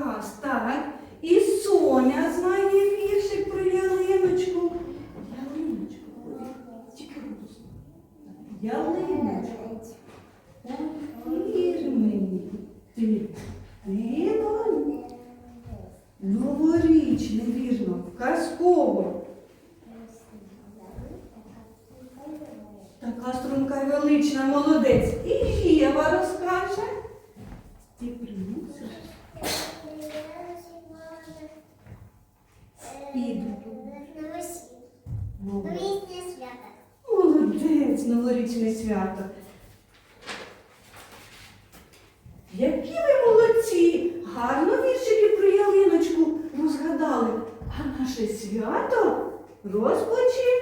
Раз, так. новорічне свято. Які ви молодці! Гарно віршики про ялиночку розгадали, а наше свято розпочинає.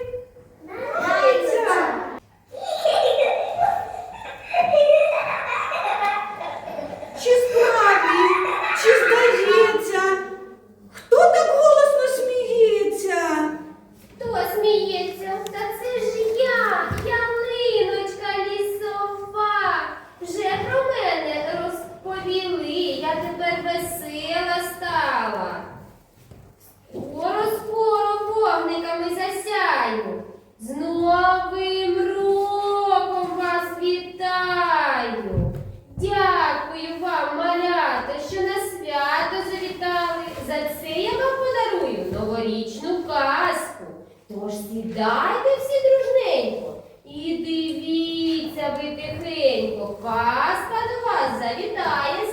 Сідайте всі дружненько і дивіться ви тихенько, казка до вас завітає.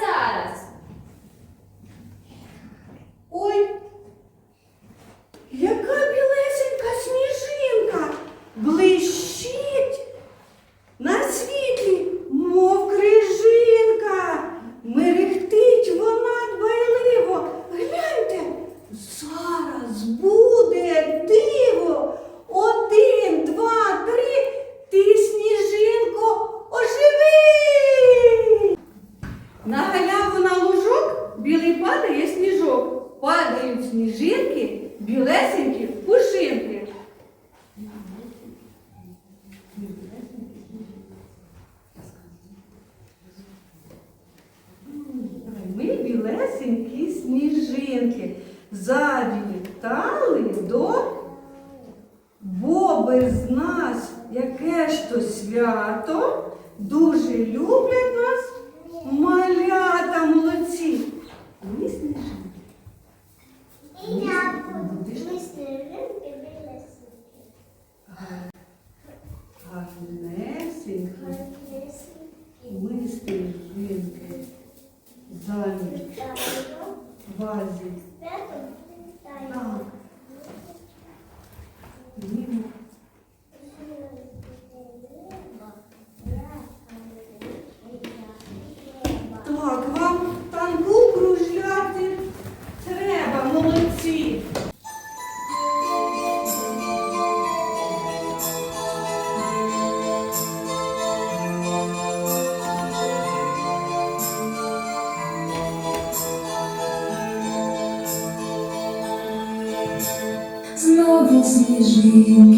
Тато Дуже люблять нас малята молодці. Ми І я буду. Ми снежинки білесенькі. Ми снежинки. Заміж. Вазі. Так. Virgem.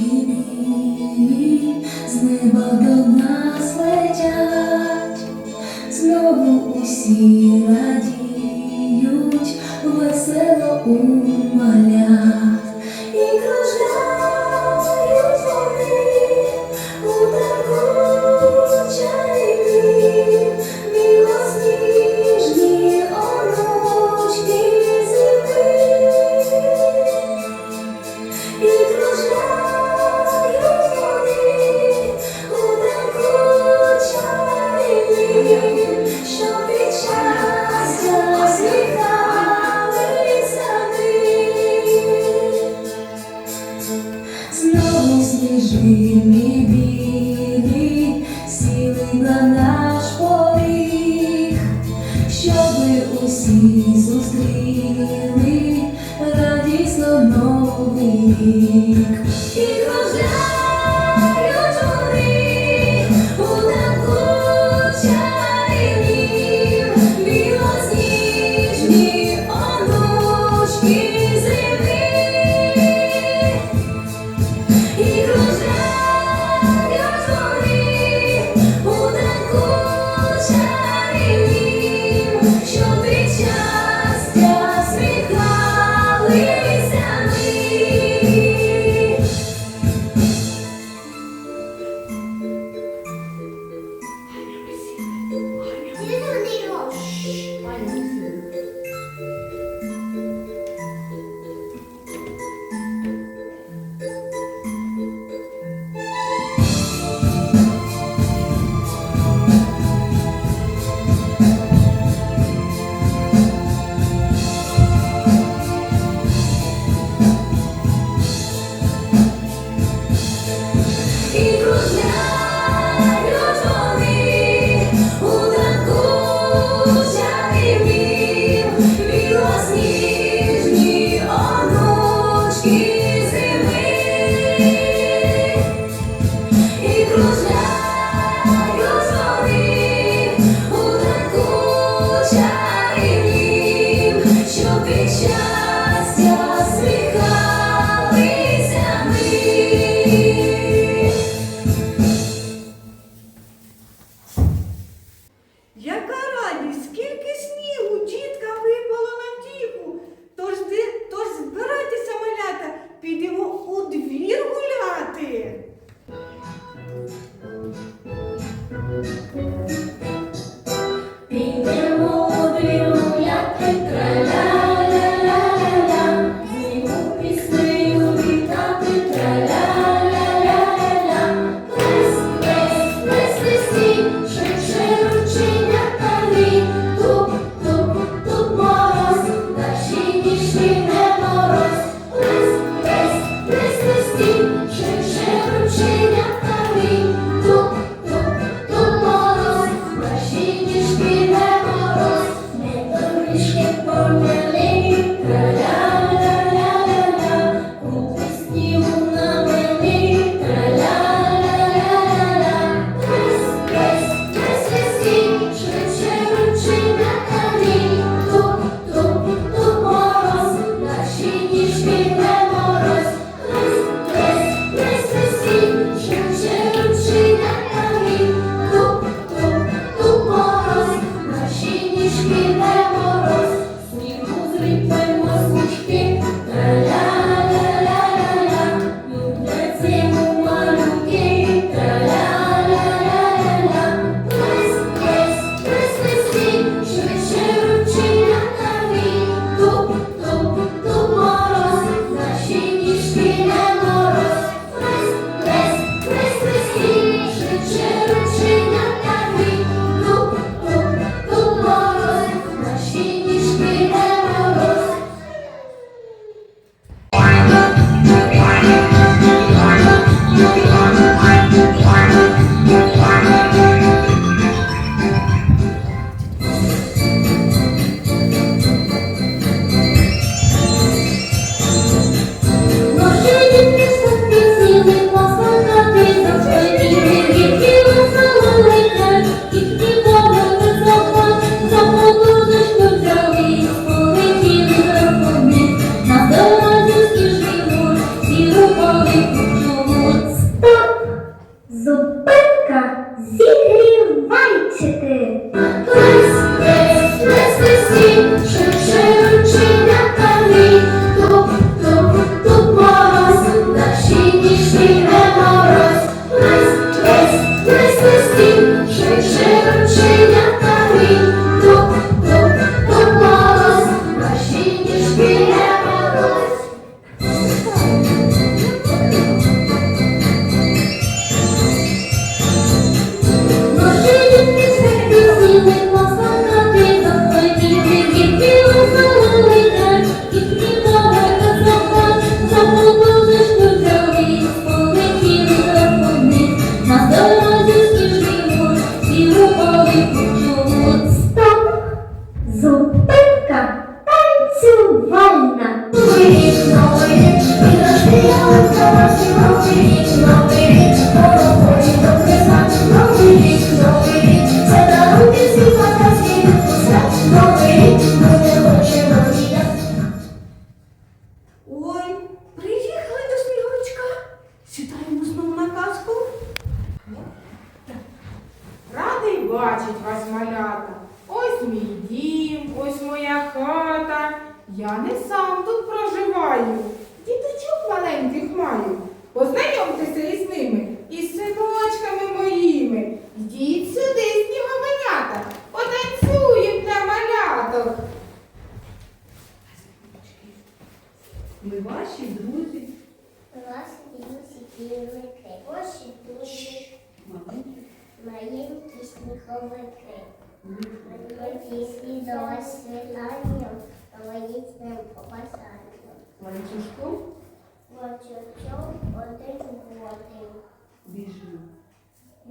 сам тут проживаю. Діточок маленьких маю. Познайомтеся із ними, із синочками моїми. Йдіть сюди.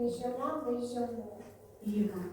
вижила, виживу. Іва.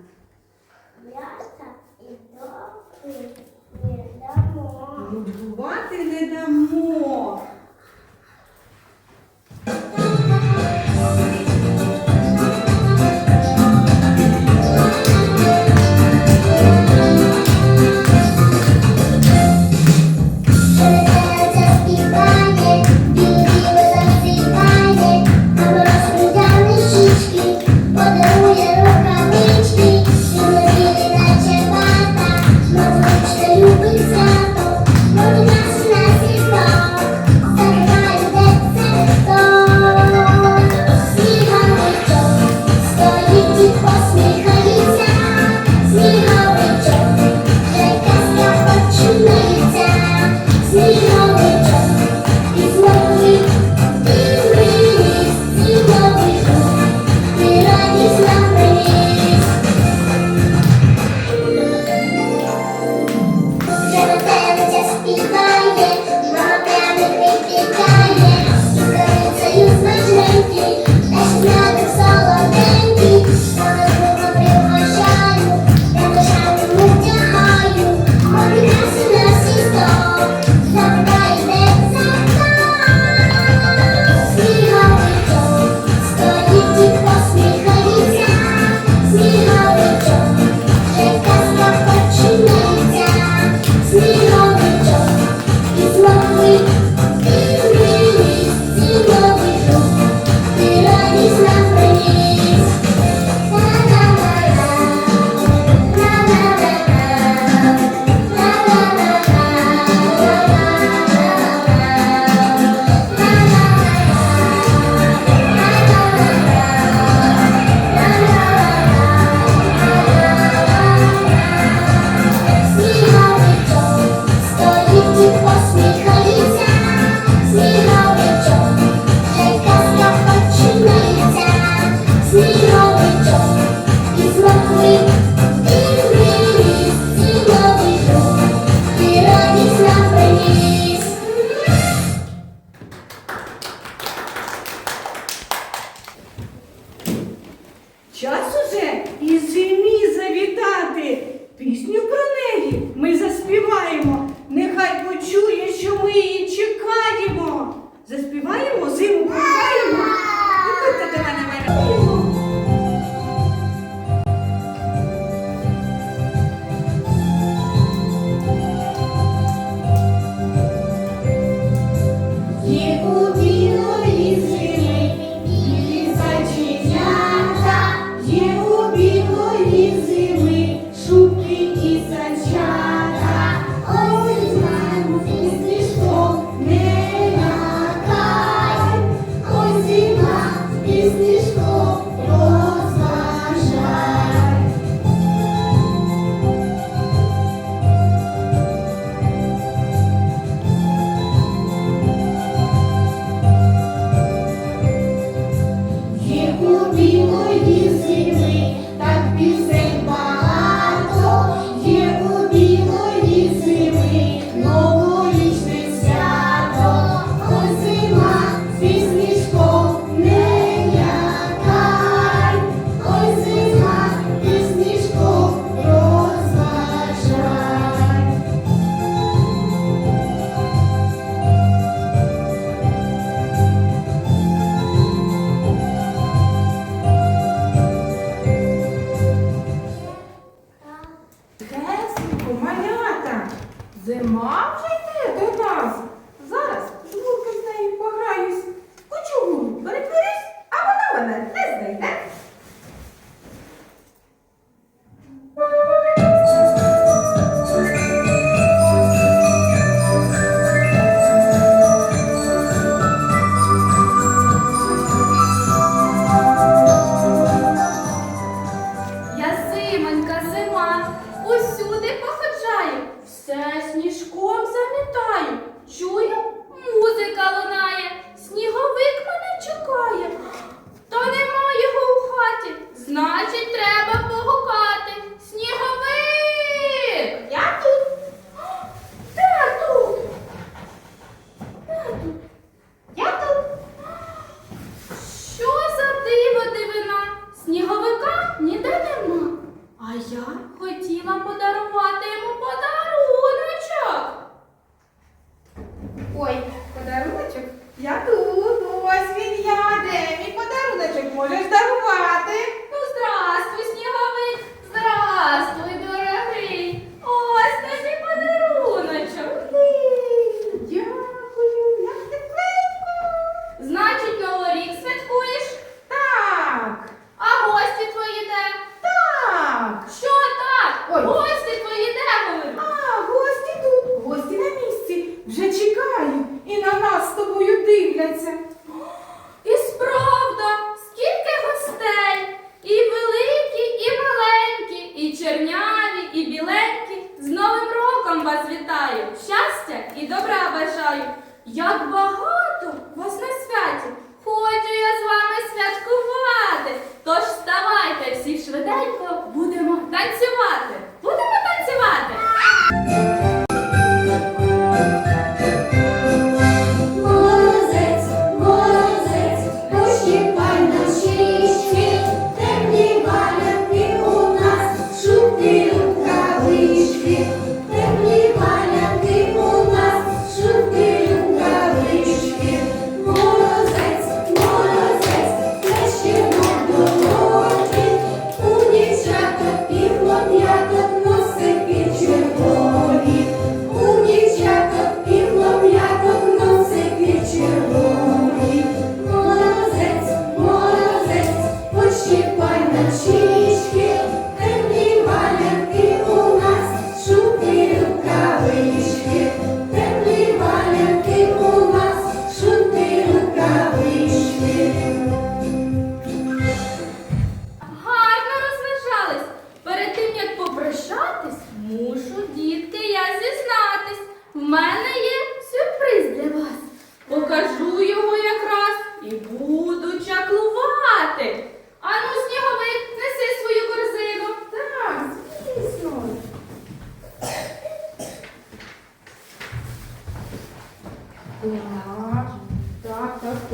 Oh. Zemó, gente, eu Значить, she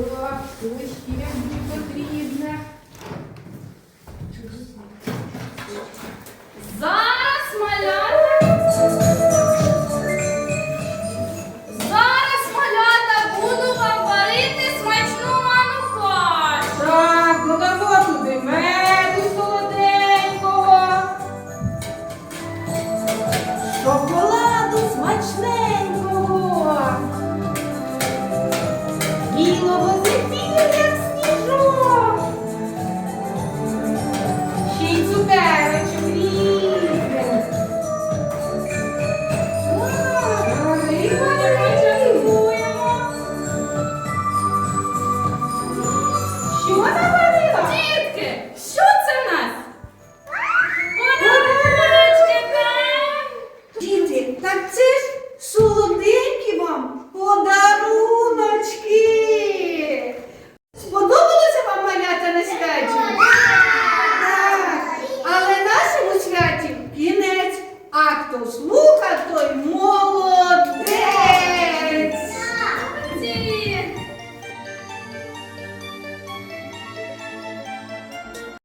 Що ще потрібне?